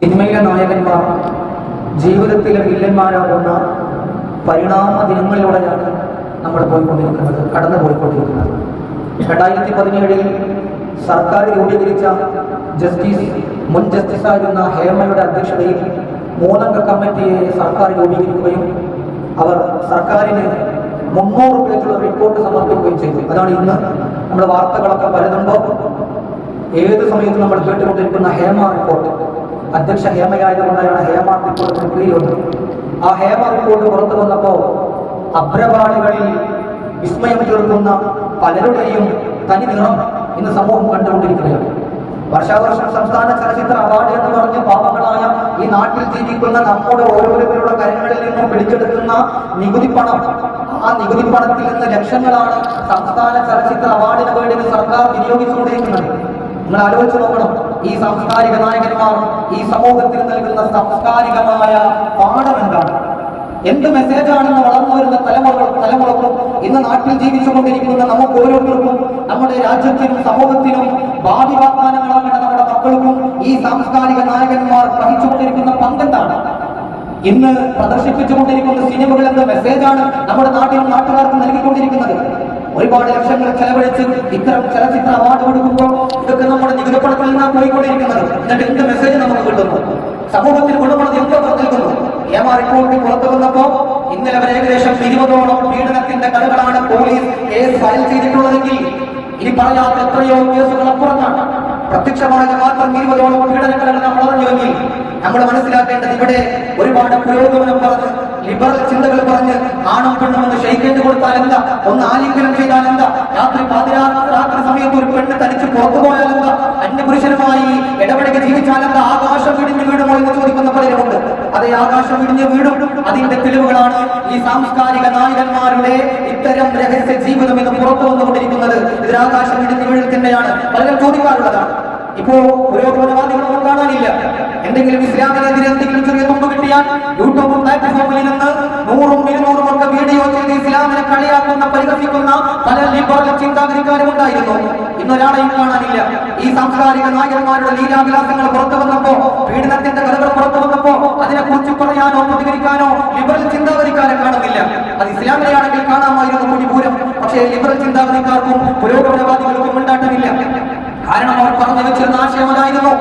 സിനിമയിലെ നായകന്മാർ ജീവിതത്തിലെ വില്ലന്മാരാകുന്ന പരിണാമ ദിനങ്ങളിലൂടെയാണ് നമ്മൾ പോയിക്കൊണ്ടിരിക്കുന്നത് കടന്നു പോയിക്കൊണ്ടിരിക്കുന്നത് രണ്ടായിരത്തി പതിനേഴിൽ സർക്കാർ രൂപീകരിച്ച ജസ്റ്റിസ് മുൻ ജസ്റ്റിസായിരുന്ന ഹേമയുടെ അധ്യക്ഷതയിൽ മൂന്നംഗ കമ്മിറ്റിയെ സർക്കാർ രൂപീകരിക്കുകയും അവർ സർക്കാരിന് മുന്നൂറ് പേജുള്ള റിപ്പോർട്ട് സമർപ്പിക്കുകയും ചെയ്തു. അതാണ് ഇന്ന് നമ്മുടെ വാർത്തകളൊക്കെ പലതുണ്ടോ ഏത് സമയത്തും നമ്മൾ കേട്ടുകൊണ്ടിരിക്കുന്ന ഹേമ റിപ്പോർട്ട്. അധ്യക്ഷ ഹേമയായതുകൊണ്ടാണ് ഹേമ പേര് വന്നത് ആ ഹേമ റിപ്പോർട്ട് പുറത്തു വന്നപ്പോൾ അഭ്രപാളികളിൽ വിസ്മയം തീർക്കുന്ന പലരുടെയും തനി നിറം ഇന്ന് സമൂഹം കണ്ടുകൊണ്ടിരിക്കുകയാണ്. വർഷാവർഷം സംസ്ഥാന ചലച്ചിത്ര അവാർഡ് എന്ന് പറഞ്ഞ് പാപങ്ങളായ ഈ നാട്ടിൽ ജീവിക്കുന്ന നമ്മുടെ ഓരോരുത്തരുടെ കരങ്ങളിൽ നിന്നും പിടിച്ചെടുക്കുന്ന നികുതി പണം ആ നികുതി പണത്തിൽ നിന്ന് ലക്ഷങ്ങളാണ് സംസ്ഥാന ചലച്ചിത്ര അവാർഡിന് വേണ്ടി സർക്കാർ വിനിയോഗിച്ചുകൊണ്ടിരിക്കുന്നത്. നിങ്ങൾ ആലോചിച്ച് നോക്കണം. ഈ സാംസ്കാരിക നായകന്മാർ ഈ സമൂഹത്തിന് നൽകുന്ന സാംസ്കാരികമായ പാഠം എന്താണ് എന്ത് മെസ്സേജാണെന്ന് വളർന്നു വരുന്ന തലമുറകൾ തലമുറക്കും ഇന്ന് നാട്ടിൽ ജീവിച്ചുകൊണ്ടിരിക്കുന്ന നമുക്ക് ഓരോരുത്തർക്കും നമ്മുടെ രാജ്യത്തിനും സമൂഹത്തിനും ഭാവി വാഗ്ദാനങ്ങളാകേണ്ട നമ്മുടെ മക്കൾക്കും ഈ സാംസ്കാരിക നായകന്മാർ വഹിച്ചുകൊണ്ടിരിക്കുന്ന പങ്കെന്താണ്? ഇന്ന് പ്രദർശിപ്പിച്ചുകൊണ്ടിരിക്കുന്ന സിനിമകൾ എന്ന മെസ്സേജാണ് നമ്മുടെ നാട്ടിലും നാട്ടുകാർക്കും നൽകിക്കൊണ്ടിരിക്കുന്നത്? ഒരുപാട് ലക്ഷങ്ങൾ ചെലവഴിച്ച് ഇത്തരം ചലച്ചിത്ര അവാർഡ് കൊടുക്കുമ്പോൾ ഇതൊക്കെ നമ്മുടെ നാം പോയിക്കൊണ്ടിരിക്കുന്നത് എന്നിട്ട് എന്ത് മെസ്സേജ് നമുക്ക് കിട്ടുന്നു സമൂഹത്തിൽ ഗുണമുള്ളത് എന്തോ നിൽക്കുന്നു ഏമാ റിപ്പോർട്ട് പുറത്തു വന്നപ്പോ ഇന്നലെ വരെ ഏകദേശം ഇരുപതോളം പീഡനത്തിന്റെ കഥകളാണ് പോലീസ് കേസ് ഫയൽ ചെയ്തിട്ടുള്ളതെങ്കിൽ ഇനി പറയാത്ത എത്രയോ കേസുകൾ അപ്പുറത്താണ് പ്രത്യക്ഷമായ മാത്രം ഇരുപതോളം പീഡനങ്ങളാണ് നമ്മൾ അറിഞ്ഞുവെങ്കിൽ നമ്മൾ മനസ്സിലാക്കേണ്ടത് ഇവിടെ ഒരുപാട് പുരോഗമനം പറഞ്ഞ് ലിബറൽ ചിന്തകൾ പറഞ്ഞ് ആണും പെണ്ണും ഒന്ന് ഷെയ്ക്കേറ്റ് കൊടുത്താൽ എന്താ? ഒന്ന് ആലിംഗനം ചെയ്താൽ എന്താ? രാത്രി പാതിരാത്രി രാത്രി സമയത്ത് ഒരു പെണ്ണ് തനിച്ച് പുറത്തു പോയാൽ എന്താ? അന്യപുരുഷനുമായി ഇടപെടുക ജീവിച്ചാൽ എന്താ? ആകാശം വിടിഞ്ഞ് വീടുമോ എന്ന് ചോദിക്കുന്ന പലരുമുണ്ട്. അതേ ആകാശം വിടിഞ്ഞ് വീടും അതിന്റെ തെളിവുകളാണ് ഈ സാംസ്കാരിക നായകന്മാരുടെ ഇത്തരം രഹസ്യ ജീവിതം ഇന്ന് പുറത്തു വന്നുകൊണ്ടിരിക്കുന്നത്. ഇത് ആകാശം വീഴിൽ തന്നെയാണ്. പലരും ചോദിക്കാറുള്ളതാണ്. ഇപ്പോ പുരോഗമനവാദികളൊന്നും കാണാനില്ല. എന്തെങ്കിലും ഇസ്ലാമിനെതിരെ എന്തെങ്കിലും ചെറിയ തുമ്പ് കിട്ടിയാൽ യൂട്യൂബ് പ്ലാറ്റ്ഫോമിൽ നിന്ന് നൂറും ഇരുന്നൂറും ഒക്കെ വീഡിയോ ചെയ്ത് ഇസ്ലാമിനെ കളിയാക്കുന്ന പരിഹസിക്കുന്ന പല ലിബറൽ ചിന്താഗതിക്കാരും ഉണ്ടായിരുന്നു. ഇന്നൊരാളെയും കാണാനില്ല. ഈ സാംസ്കാരിക നായകന്മാരുടെ ലീലാവിലാസങ്ങൾ പുറത്തു വന്നപ്പോ പീഡനത്തിന്റെ കഥകൾ പുറത്തു വന്നപ്പോ അതിനെ കുറിച്ച് പറയാനോ പ്രതികരിക്കാനോ ലിബറൽ ചിന്താഗതിക്കാരെ കാണുന്നില്ല. അത് ഇസ്ലാമിനെയാണെങ്കിൽ കാണാമായിരുന്നു കൂടിപൂരം പക്ഷേ ലിബറൽ ചിന്താഗതിക്കാർക്കും പുരോഗമനവാദികൾക്കും ഉണ്ടാട്ടമില്ല കാരണം അവർ പറഞ്ഞു വെച്ചിരുന്ന ആശയം അതായിരുന്നു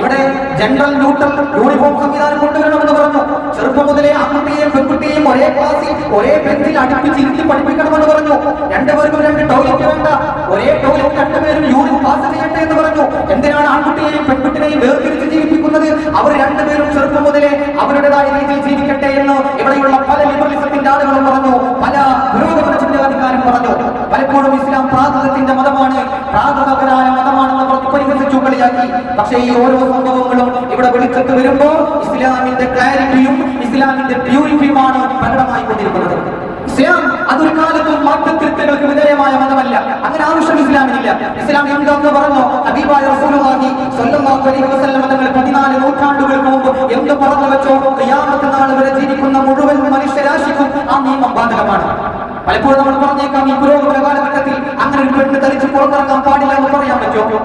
ഇവിടെ ജനറൽ ന്യൂട്ടൺ യൂണിഫോം സംവിധാനം കൊണ്ടുവരണമെന്ന് പറഞ്ഞു. ചെറുപ്പം മുതലേ ആൺകുട്ടിയെയും പെൺകുട്ടിയെയും ഒരേ ക്ലാസ്സിൽ ഒരേ ബെഞ്ചിൽ അടുപ്പിച്ച് ഇരുത്തി പഠിപ്പിക്കണമെന്ന് പറഞ്ഞു. രണ്ടുപേർക്കും രണ്ട് ടോയ്ലറ്റ് വേണ്ട. ഒരേ ടോയ്ലറ്റ് രണ്ടുപേരും യൂറിൻ പാസ് ചെയ്യട്ടെ എന്ന് പറഞ്ഞു. എന്തിനാണ് ആൺകുട്ടിയെയും പെൺകുട്ടിയെയും വേർതിരിച്ച് ജീവിപ്പിക്കുന്നത്? അവർ രണ്ടുപേരും ചെറുപ്പം മുതലേ അവരുടേതായ രീതിയിൽ ജീവിക്കട്ടെ എന്ന് ഇവിടെയുള്ള പല ലിബറലിസത്തിന്റെ ആളുകളും പറഞ്ഞു. പല പുരോഗമന ചിന്താധികാരും പറഞ്ഞു. പലപ്പോഴും ഇസ്ലാം പ്രാകൃതത്തിന്റെ മതമാണ്. പ്രാകൃതകരായ ആവശ്യം ഇസ്ലാമിനില്ല. ഇസ്ലാം എന്തെന്ന് പറഞ്ഞു? അബീബായ റസൂലുള്ളാഹി സ്വല്ലല്ലാഹു അലൈഹി തങ്ങൾ പതിനാല് നൂറ്റാണ്ടുകൾക്ക് മുമ്പ് എന്ത് പറഞ്ഞു വെച്ചോ? ഖിയാമത്ത് നാൾ വരെ ജീവിക്കുന്ന മുഴുവൻ മനുഷ്യരാശിക്കും ആ നിയമം ബാധകമാണ്. പലപ്പോഴും നമ്മൾ പറഞ്ഞേക്കാം ഈ പുരോഗമന കാലഘട്ടത്തിൽ അങ്ങനെ ഒരു പെണ്ണ് ധരിച്ച് പുറത്തിറങ്ങാൻ പാടില്ല എന്ന് പറയാൻ പറ്റുമോ?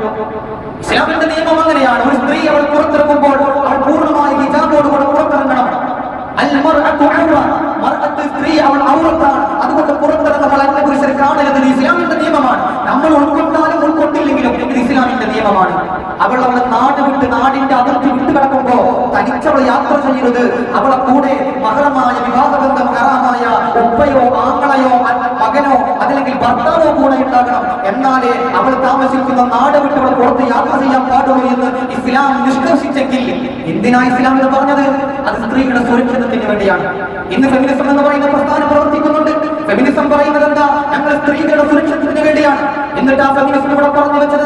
ഇസ്ലാമിന്റെ നിയമം അങ്ങനെയാണ്. ഒരു സ്ത്രീ അവൾ പുറത്തിറങ്ങുമ്പോൾ അവൾ പൂർണമായി ഹിജാബോട് കൂടെ പുറത്തിറങ്ങണം. അൽ മർഅത്തു ഔറ. മർഅത്ത് സ്ത്രീ അവൾ ഔറത്താണ്. അതുകൊണ്ട് പുറത്തിറങ്ങുമ്പോൾ അന്യ പുരുഷനെ കാണരുത് ഇത് ഇസ്ലാമിന്റെ നിയമമാണ് നമ്മൾ ഉൾക്കൊണ്ടാലും ഉൾക്കൊണ്ടില്ലെങ്കിലും ഇത് ഇസ്ലാമിന്റെ നിയമമാണ്. അവൾ അവളെ നാട് വിട്ട് നാടിന്റെ അതിർത്തി വിട്ട് കിടക്കുമ്പോ തനിച്ചവൾ യാത്ര ചെയ്യരുത് അവളെ കൂടെ മഹളമായ വിവാഹബന്ധം ഹറാമായ ഉപ്പയോ ആങ്ങളയോ മകനോ അതല്ലെങ്കിൽ ഭർത്താവോ കൂടെ ഉണ്ടാകണം. എന്നാലേ അവൾ താമസിക്കുന്ന നാട് വിട്ട് അവൾ പുറത്ത് യാത്ര ചെയ്യാൻ പാടുള്ളൂ എന്ന് ഇസ്ലാം നിഷ്കർഷിച്ചെങ്കിൽ എന്തിനാ ഇസ്ലാം എന്ന് പറഞ്ഞത്? അത് സ്ത്രീയുടെ സുരക്ഷിതത്തിന് വേണ്ടിയാണ്. ഇന്ന് ഫെമിനിസം എന്ന് പറയുന്ന പ്രസ്ഥാനം പ്രവർത്തിക്കുന്നുണ്ട്. ഫെമിനിസം ഞങ്ങൾ സ്ത്രീകളുടെ സുരക്ഷിതത്തിന് വേണ്ടിയാണ്. എന്നിട്ട് ആ ഫെമിനിസ്റ്റ് ഇവിടെ പറഞ്ഞു വെച്ചത്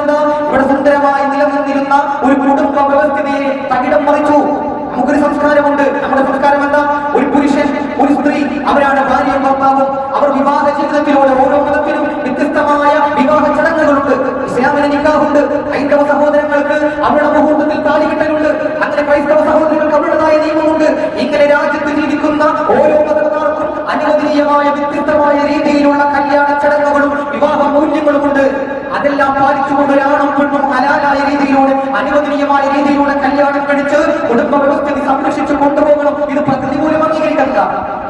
ഇവിടെ സുന്ദരമായി നിലനിന്നിരുന്ന ഒരു കുടുംബ വ്യവസ്ഥിതിയെ തകിടം മറിച്ചു. നമുക്കൊരു സംസ്കാരമുണ്ട്. നമ്മുടെ സംസ്കാരം എന്താ? ഒരു പുരുഷൻ ഒരു സ്ത്രീ അവരാണ് ഭാര്യയും ഭർത്താവും. അവർ വിവാഹ ജീവിതത്തിലൂടെ ഓരോ മതത്തിലും വ്യത്യസ്തമായ വിവാഹ ചടങ്ങുകളുണ്ട്. ഇസ്ലാമിന് നിക്കാഹുണ്ട്. ഹൈന്ദവ സഹോദരങ്ങൾക്ക് അവരുടെ മുഹൂർത്തത്തിൽ താലി കിട്ടലുണ്ട്. അങ്ങനെ ക്രൈസ്തവ സഹോദരങ്ങൾക്ക് അവരുടേതായ നിയമമുണ്ട്. ഇങ്ങനെ രാജ്യത്ത് ജീവിക്കുന്ന ഓരോ മതക്കാർക്കും അനുവദനീയമായ വ്യത്യസ്തമായ രീതിയിലുള്ള മൂല്യങ്ങളുമുണ്ട് അതെല്ലാം പാലിച്ചുകൊണ്ട് ഒരാണും പെണ്ണും ഹലാലായ രീതിയിലൂടെ അനുവദനീയമായ രീതിയിലൂടെ കല്യാണം കഴിച്ച് കുടുംബ വ്യവസ്ഥിതി സംരക്ഷിച്ചു കൊണ്ടുപോകണം. ഇത് പ്രകൃതി മൂലം അംഗീകരിക്കുക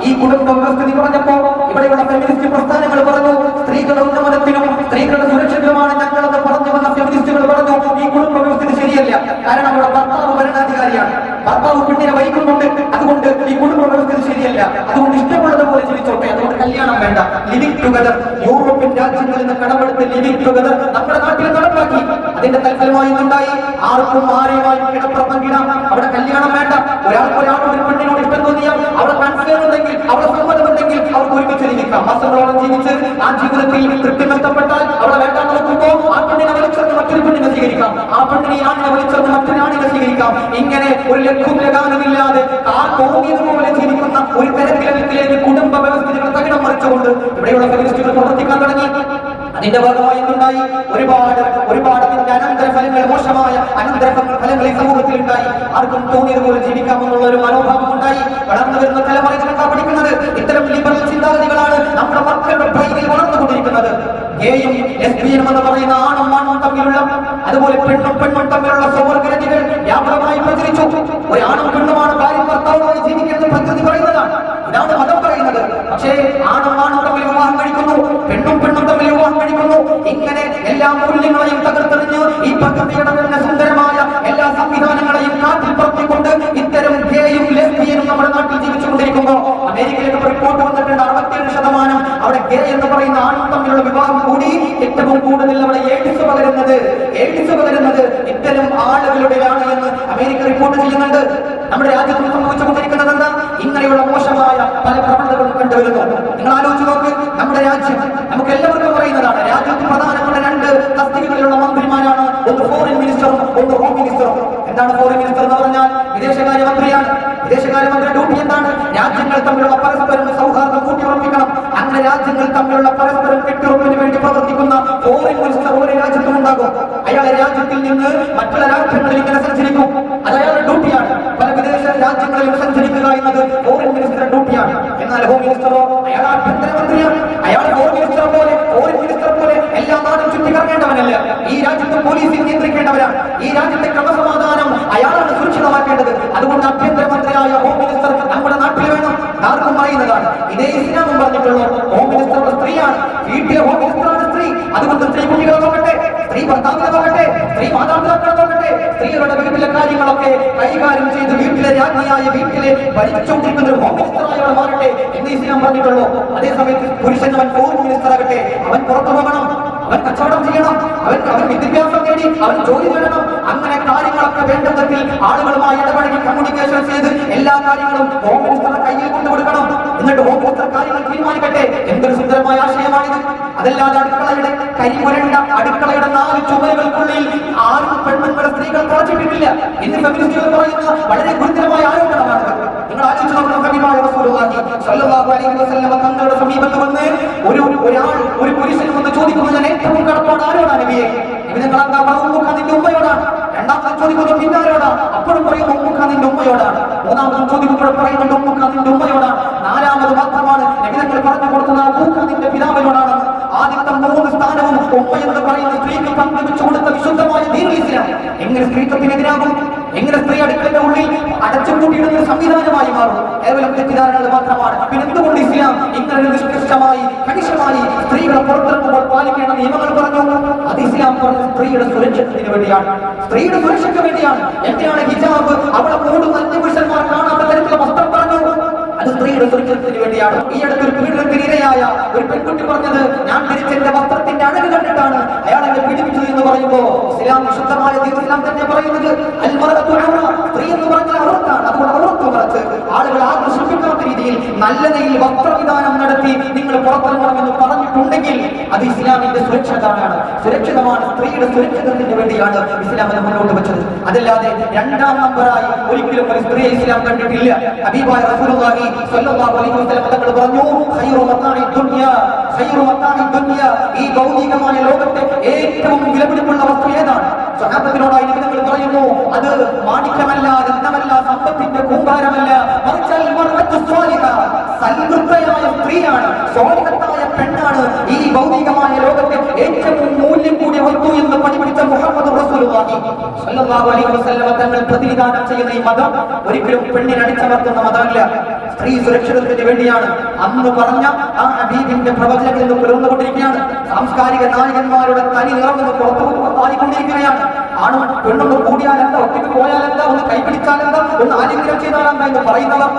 ഈ കുടുംബ വ്യവസ്ഥിതി പറഞ്ഞപ്പോ ഇവിടെയുള്ള ഫെമിനിസ്റ്റ് പ്രസ്ഥാനങ്ങൾ പറഞ്ഞു സ്ത്രീകളുടെ ഉന്നമനത്തിനും സ്ത്രീകളുടെ സുരക്ഷിതമാണ് ഞങ്ങളെന്ന് പറഞ്ഞു വന്ന ഫെമിനിസ്റ്റുകൾ പറഞ്ഞു. ഈ കുടുംബ ശരിയല്ല. കാരണം അവിടെ ഭർത്താവ് ഭരണാധികാരിയാണ്. ഭർത്താവ് പെണ്ണിനെ വഹിക്കുന്നുണ്ട് അതുകൊണ്ട് ഈ കുടുംബ വ്യവസ്ഥിതി ശരിയല്ല. അതുകൊണ്ട് ഇഷ്ടമുള്ളത് പോലെ ജീവിച്ചോട്ടെ. അതുകൊണ്ട് കല്യാണം വേണ്ട. ലിവിംഗ് ടുഗദർ യൂറോപ്യൻ രാജ്യങ്ങളിൽ നിന്ന് കടമെടുത്ത് ലിവിംഗ് ടുഗദർ നമ്മുടെ നാട്ടിൽ നടപ്പാക്കി. അതിന്റെ തൽഫലമായി ഉണ്ടായി ആർക്കും ആരെയുമായും കിടപ്പുറപ്പങ്കിടാം അവിടെ കല്യാണം വേണ്ട. ഒരാൾക്ക് ഒരാളോട് ഒരു പെണ്ണിനോട് ഇഷ്ടം തോന്നിയാൽ അവിടെ കൺസേൺ ഉണ്ടെങ്കിൽ അവിടെ സമ്മതമുണ്ടെങ്കിൽ അവർക്ക് ഒരുമിച്ച് ജീവിക്കാം. മാസങ്ങളോളം ജീവിച്ച് ആ ജീവിതത്തിൽ തൃപ്തി നഷ്ടപ്പെട്ടാൽ അവിടെ വേണ്ട നോക്കുമ്പോ ആ പെണ്ണിനെ വലിച്ചെറിഞ്ഞ് മറ്റൊരു പെണ്ണിനെ സ്വീകരിക്കാം ആ പെണ്ണിനെ സ്വീകരിക്കാം. ഇങ്ങനെ ഒരു ലഘുവും ലഗാനമില്ലാതെ ആ തോന്നിയതുപോലെ ജീവിക്കുന്ന ഒരു തരത്തിലേക്ക് കുടുംബ വ്യവസ്ഥകൾ തകിടം മറിച്ചുകൊണ്ട് ഇവിടെയുള്ള ഫെമിനിസ്റ്റുകൾ പ്രവർത്തിക്കാൻ തുടങ്ങി. അതിന്റെ ഭാഗമായി എന്തുണ്ടായി? ഒരുപാട് ഒരുപാട് അതിന്റെ അനന്തര ഫലങ്ങൾ മോശമായ അനന്തര ഫലങ്ങൾ ഈ സമൂഹത്തിൽ ഉണ്ടായി. ആർക്കും തോന്നിയതുപോലെ ജീവിക്കാമെന്നുള്ള ഒരു മനോഭാവം ഉണ്ടായി വളർന്നു വരുന്ന തലമുറ പഠിക്കുന്നത് ഇത്തരം ലിബറൽ ചിന്താഗതികളാണ് നമ്മുടെ മക്കളുടെ ബ്രെയിനിൽ വളർന്നുകൊണ്ടിരിക്കുന്നത്. ഗേയും ലെസ്ബിയനും എന്ന് പറയുന്ന ആണും ആണും തമ്മിലുള്ള അതുപോലെ പെണ്ണും പെണ്ണും തമ്മിലുള്ള സ്വവർഗരതികൾ വ്യാപകമായി പ്രചരിച്ചു. ഒരു ആണും പെണ്ണുമാണ് ഭാര്യ ഭർത്താവുമായി ജീവിക്കുന്നത് പ്രകൃതി പറയുന്നതാണ്. ഇതാണ് മതം പറയുന്നത്. പക്ഷേ ആണും ആണും തമ്മിൽ വിവാഹം കഴിക്കുന്നു പെണ്ണും പെണ്ണും തമ്മിൽ വിവാഹം കഴിക്കുന്നു. ഇങ്ങനെ എല്ലാ മൂല്യങ്ങളെയും തകർത്തെറിഞ്ഞ് ഈ പ്രകൃതിയുടെ തന്നെ സുന്ദരമായ ലെസ്ബിയനും നമ്മുടെ നാട്ടിൽ ജീവിച്ചുകൊണ്ടിരിക്കുമ്പോൾ അമേരിക്കയിലേക്ക് റിപ്പോർട്ട് വന്നിട്ടുണ്ട് അറുപത്തിയേഴ് ശതമാനം അവിടെ ഗേ എന്ന് പറയുന്ന ആണും തമ്മിലുള്ള വിവാഹം കൂടി ഏറ്റവും കൂടുതൽ അവിടെ എയ്ഡ്സ് പകരുന്നത് എയ്ഡ്സ് പകരുന്നത് ഇത്തരം ആളുകളുടെയാണ് എന്ന് അമേരിക്ക റിപ്പോർട്ട് ചെയ്യുന്നുണ്ട്. നമ്മുടെ രാജ്യത്ത് സംഭവിച്ചുകൊണ്ടിരിക്കുന്നത് എന്താ? ഇങ്ങനെയുള്ള മോശമായ പല പ്രവണതകളും കണ്ടുവരുന്നു. നിങ്ങൾ ആലോചിച്ച് നോക്ക് നമ്മുടെ രാജ്യം നമുക്ക് എല്ലാവർക്കും പറയുന്നതാണ് രാജ്യത്ത് പ്രധാനപ്പെട്ട രണ്ട് തസ്തികകളിലുള്ള മന്ത്രിമാരാണ്. ഒന്ന് ഫോറിൻ മിനിസ്റ്ററും ഒന്ന് ഹോം മിനിസ്റ്ററും എന്താണ് ഫോറിൻ മിനിസ്റ്റർ എന്ന് പറഞ്ഞാൽ വിദേശകാര്യ മന്ത്രിയാണ് വിദേശകാര്യമന്ത്രി ഡ്യൂട്ടി എന്താണ്? രാജ്യങ്ങൾ തമ്മിലുള്ള പരസ്പരം സൗഹാർദ്ദം കൂട്ടിയുറപ്പിക്കണം. അങ്ങനെ രാജ്യങ്ങൾ തമ്മിലുള്ള പരസ്പരം കെട്ടുറപ്പിന് വേണ്ടി പ്രവർത്തിക്കുന്ന ഫോറിൻ മിനിസ്റ്റർ ഒരു രാജ്യത്തും ഉണ്ടാകും. അയാളെ രാജ്യത്തിൽ നിന്ന് മറ്റുള്ള രാജ്യങ്ങളിൽ ഇങ്ങനെ സഞ്ചരിക്കും. അത് അയാളുടെ ഡ്യൂട്ടിയാണ്. പല വിദേശ രാജ്യങ്ങളിലും സഞ്ചരിക്കുക എന്നത് ഫോറിൻ മിനിസ്റ്ററുടെ ഡ്യൂട്ടിയാണ്. എന്നാൽ ഹോം മിനിസ്റ്ററോ അയാൾ ആഭ്യന്തരമന്ത്രിയാണ് അയാൾ ഫോറിൻ മിനിസ്റ്റർ പോലെ ഫോറിൻ മിനിസ്റ്റർ പോലെ എല്ലാ നാടും ചുറ്റിക്കറങ്ങേണ്ടവനല്ല. ഈ രാജ്യത്തെ പോലീസിൽ നിയന്ത്രിക്കേണ്ടവരാണ്. ഈ രാജ്യത്തെ അയാളാണ് അതുകൊണ്ട് ആഭ്യന്തരമന്ത്രിയായ ഹോം മിനിസ്റ്റർ നമ്മുടെ നാട്ടിൽ വേണം. ആർക്കും പറയുന്നതാണ്. ഇതേ ഹോം മിനിസ്റ്റർ സ്ത്രീയാണ്. വീട്ടിലെ ഹോം മിനിസ്റ്ററാണ് സ്ത്രീ. അതുകൊണ്ട് സ്ത്രീ കുട്ടികളെ നോക്കട്ടെ. സ്ത്രീ ഭർത്താവിനെ നോക്കട്ടെ. സ്ത്രീ മാതാപിതാക്കളെ നോക്കട്ടെ. സ്ത്രീകളുടെ വീട്ടിലെ കാര്യങ്ങളൊക്കെ കൈകാര്യം ചെയ്ത് വീട്ടിലെ രാജ്ഞിയായ വീട്ടിലെ ഭരിച്ചുകൊണ്ടിരിക്കുന്ന ഒരു ഹോം മിനിസ്റ്ററായി അവിടെ മാറട്ടെ എന്ന് പറഞ്ഞിട്ടുള്ളൂ. അതേസമയത്ത് പുരുഷൻ അവൻ ഹോം മിനിസ്റ്റർ ആകട്ടെ. അവൻ പുറത്തു പോകണം അവൻ കച്ചവടം ചെയ്യണം. അവൻ അവൻ വിദ്യാഭ്യാസം നേടി അവൻ ജോലി നേടണം അങ്ങനെ കാര്യങ്ങളൊക്കെ വേണ്ട വിധത്തിൽ ആളുകളുമായി ഇടപഴകി കമ്മ്യൂണിക്കേഷൻ ചെയ്ത് എല്ലാ കാര്യങ്ങളും ഹോം കയ്യിൽ കൊണ്ടുകൊടുക്കണം. എന്നിട്ട് ഹോം മിനിസ്റ്റർ കാര്യങ്ങൾ തീരുമാനിക്കട്ടെ എന്തൊരു സുന്ദരമായ ആശയമാണിത്. അതല്ലാതെ അടുക്കളയുടെ കരിമുരണ്ട അടുക്കളയുടെ നാല് ചുമരുകൾക്കുള്ളിൽ ആരും പെണ്ണുങ്ങളെ സ്ത്രീകൾ കളച്ചിട്ടിട്ടില്ല ഇന്ന് ഫെമിനിസ്റ്റുകൾ പറയുന്ന വളരെ ഗുരുതരമായ ആരോപണമാണ് സമീപത്ത് ഒരു ഒരാൾ ഒരു പുരുഷൻ ഒന്ന് ചോദിക്കുമ്പോൾ ഞാൻ ഏറ്റവും കടപ്പാട് ആരോടാണ് നിങ്ങൾ എന്താ ഉമ്മുഖ നിന്റെ ഉമ്മയോടാണ് രണ്ടാമത്തെ ചോദിക്കുന്നത് പിന്നെ ആരോടാണ് അപ്പോഴും പറയുന്നു ഉമ്മുഖ നിന്റെ ഉമ്മയോടാണ് മൂന്നാമത്തെ ചോദിക്കുമ്പോൾ പറയുന്നുണ്ട് ഉമ്മുഖ നിന്റെ ഉമ്മയോടാണ് നാലാമത് മാത്രമാണ് നബി പറഞ്ഞു കൊടുക്കുന്ന അബൂഖ നിന്റെ പിതാവിനോടാണ്. ആദ്യത്തെ മൂന്ന് സ്ഥാനവും ഉമ്മ എന്ന് പറയുന്ന സ്ത്രീക്ക് പങ്കുവെച്ചു കൊടുത്ത വിശുദ്ധമായ ദീർഘിസിലാണ് എങ്ങനെ സ്ത്രീത്വത്തിനെതിരാകും? എങ്ങനെ സ്ത്രീ അടുക്കളുടെ ഉള്ളിൽ അടച്ചുപൂട്ടിയിടുന്ന സംവിധാനമായി മാറും? കേവലം തെറ്റിദ്ധാരണകൾ മാത്രമാണ്. നിഷ്കർഷമായി കണിശമായി സ്ത്രീകളെ പുറത്തിറങ്ങുമ്പോൾ പാലിക്കേണ്ട നിയമങ്ങൾ പറഞ്ഞു. അത് ഇസ്ലാം പറഞ്ഞു സ്ത്രീയുടെ സുരക്ഷത്തിന് വേണ്ടിയാണ്. സ്ത്രീയുടെ സുരക്ഷയ്ക്ക് വേണ്ടിയാണ്. എന്തിനാണ് ഹിജാബ്. അവളെ മൂടുന്ന അന്യപുരുഷന്മാർ കാണാത്ത തരത്തിലുള്ള വസ്ത്രം പറഞ്ഞു. അത് സ്ത്രീയുടെ സുരക്ഷത്തിന് വേണ്ടിയാണ്. ഈ അടുത്ത് ഒരു പീഡനത്തിന് ഇരയായ ഒരു പെൺകുട്ടി പറഞ്ഞത് ഞാൻ ധരിച്ചെന്റെ വസ്ത്രത്തിന്റെ അഴക് കണ്ടിട്ടാണ് അയാൾ എന്നെ പീഡിപ്പിച്ചത് എന്ന് പറയുമ്പോ ഇസ്ലാം വിശുദ്ധമായ ഇസ്ലാം തന്നെ പറയുന്നത്. സ്ത്രീ എന്ന് പറഞ്ഞാൽ അവർത്താണ് അതുകൊണ്ട് അവർക്ക് മറച്ച് ആളുകൾ ആകർഷിപ്പിക്കാത്ത രീതിയിൽ നല്ല നിലയിൽ വസ്ത്രവിധാനം നടത്തി നിങ്ങൾ പുറത്തിറങ്ങണമെന്ന് പറഞ്ഞിട്ടുണ്ടെങ്കിൽ അത് ഇസ്ലാമിന്റെ സുരക്ഷിതമാണ്. സുരക്ഷിതമാണ്. സ്ത്രീയുടെ സുരക്ഷിതത്തിന് വേണ്ടിയാണ് ഇസ്ലാം അത് മുന്നോട്ട് വെച്ചത്. അതല്ലാതെ രണ്ടാം നമ്പറായി ഒരിക്കലും ഒരു സ്ത്രീയെ ഇസ്ലാം കണ്ടിട്ടില്ല. ഹബീബായ റസൂലുള്ളാഹി സ്വല്ലല്ലാഹു അലൈഹി വസല്ലം തങ്ങൾ പറഞ്ഞു ഖൈറു ദുനിയാ ദുനിയ. ഈ ഭൗതികമായ ലോകത്തെ ഏറ്റവും വിലപിടിപ്പുള്ള വസ്തു ഏതാണ്? സ്വഹാബത്തിനോടായി നബി തങ്ങൾ പറയുന്നു അത് മാണിക്യമല്ല രത്നമല്ല സമ്പത്തിന്റെ കൂമ്പാരമല്ല. സൽവൃത്തയായ സ്ത്രീയാണ് സ്വാലിഹത്തായ പെണ്ണാണ് ഈ ഭൗതികമായ ലോകത്തെ ഏറ്റവും മൂല്യം കൂടിയ വസ്തു എന്ന് പഠിപ്പിച്ച മുഹമ്മദ് തങ്ങൾ പ്രതിനിധാനം ചെയ്യുന്ന ഈ മതം ഒരിക്കലും പെണ്ണിനടിച്ചമർത്തുന്ന മതമല്ല. സ്ത്രീ സുരക്ഷിതത്വത്തിന് വേണ്ടിയാണ്. അന്ന് പറഞ്ഞ ആ ഹബീബിന്റെ പ്രവചനത്തിൽ നിന്ന് പുലർന്നുകൊണ്ടിരിക്കുകയാണ്. സാംസ്കാരിക നായകന്മാരുടെ തനി നിറം പുറത്തു ആയിക്കൊണ്ടിരിക്കുകയാണ് ആണും കൂടിയാൽ കൂടിയാലെന്താ? ഒറ്റയ്ക്ക് പോയാലെന്താ? ഒന്ന് കൈപിടിച്ചാലെന്താ? ഒന്ന് ആലിംഗനം ചെയ്താലെന്താ എന്ന് പറയുന്നവർ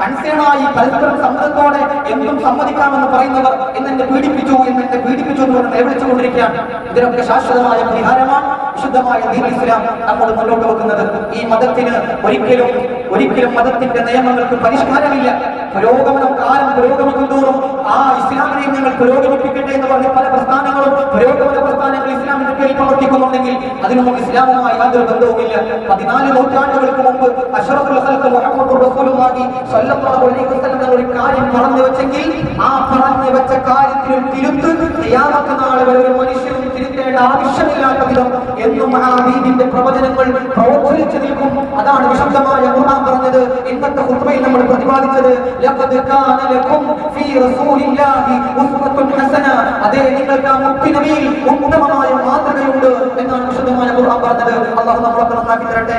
കൺസേണായി പരസ്പരം സമ്മതത്തോടെ എന്തും സമ്മതിക്കാമെന്ന് പറയുന്നവർ എന്നെ പീഡിപ്പിച്ചു എന്നെ പീഡിപ്പിച്ചു എന്ന് പറഞ്ഞ് നിലവിളിച്ചുകൊണ്ടിരിക്കുകയാണ്. ഇതിനൊക്കെ ശാശ്വതമായ പരിഹാരമാണ് വിശുദ്ധമായ ദീൻ ഇസ്ലാം നമ്മൾ മുന്നോട്ട് വെക്കുന്നത്. ഈ മതത്തിന് ഒരിക്കലും ഒരിക്കലും മതത്തിന്റെ നിയമങ്ങൾക്ക് പരിഷ്കാരമില്ല. പുരോഗമനം കാലം പുരോഗമിക്കുന്തോറും ആ ഇസ്ലാമിനെ ഞങ്ങൾ പുരോഗമിപ്പിക്കട്ടെ എന്ന് പറഞ്ഞ പല പ്രസ്ഥാനങ്ങളും പുരോഗമന പ്രസ്ഥാനങ്ങൾ ഇസ്ലാമിന്റെ പേരിൽ പ്രവർത്തിക്കുന്നുണ്ടെങ്കിൽ അതിനൊന്നും ഇസ്ലാമുമായി യാതൊരു ബന്ധവുമില്ല. പതിനാല് നൂറ്റാണ്ടുകൾക്ക് മുമ്പ് അഷ്റഫുൽ റസൂലുള്ളാഹി സ്വല്ലല്ലാഹു അലൈഹി ഒരു കാര്യം പറഞ്ഞു വെച്ചെങ്കിൽ ആ പറഞ്ഞു വെച്ച കാര്യത്തിൽ തിരുത്ത് നാൾ വരെ ഒരു മനുഷ്യനും ആവശ്യമില്ലാത്ത വിധം എന്നും ആ ഹബീബിന്റെ പ്രവചനങ്ങൾ പ്രവർത്തിച്ചു നിൽക്കും. അതാണ് വിശദമായ ഖുർആൻ പറഞ്ഞത്. ഇന്നത്തെ ഖുത്ബയിൽ നമ്മൾ പ്രതിപാദിച്ചത് ലഖദ് കാന ലക്കും ഫീ റസൂലില്ലാഹി ഉസ്വത്തുൻ ഹസന. അതേ നിങ്ങൾക്ക് ആ മുത്തി നബിയിൽ ഉത്തമമായ മാതൃകയുണ്ട് എന്നാണ് വിശദമായ ഖുർആൻ പറഞ്ഞത്. അള്ളാഹു നമ്മളെ നന്നാക്കി തരട്ടെ.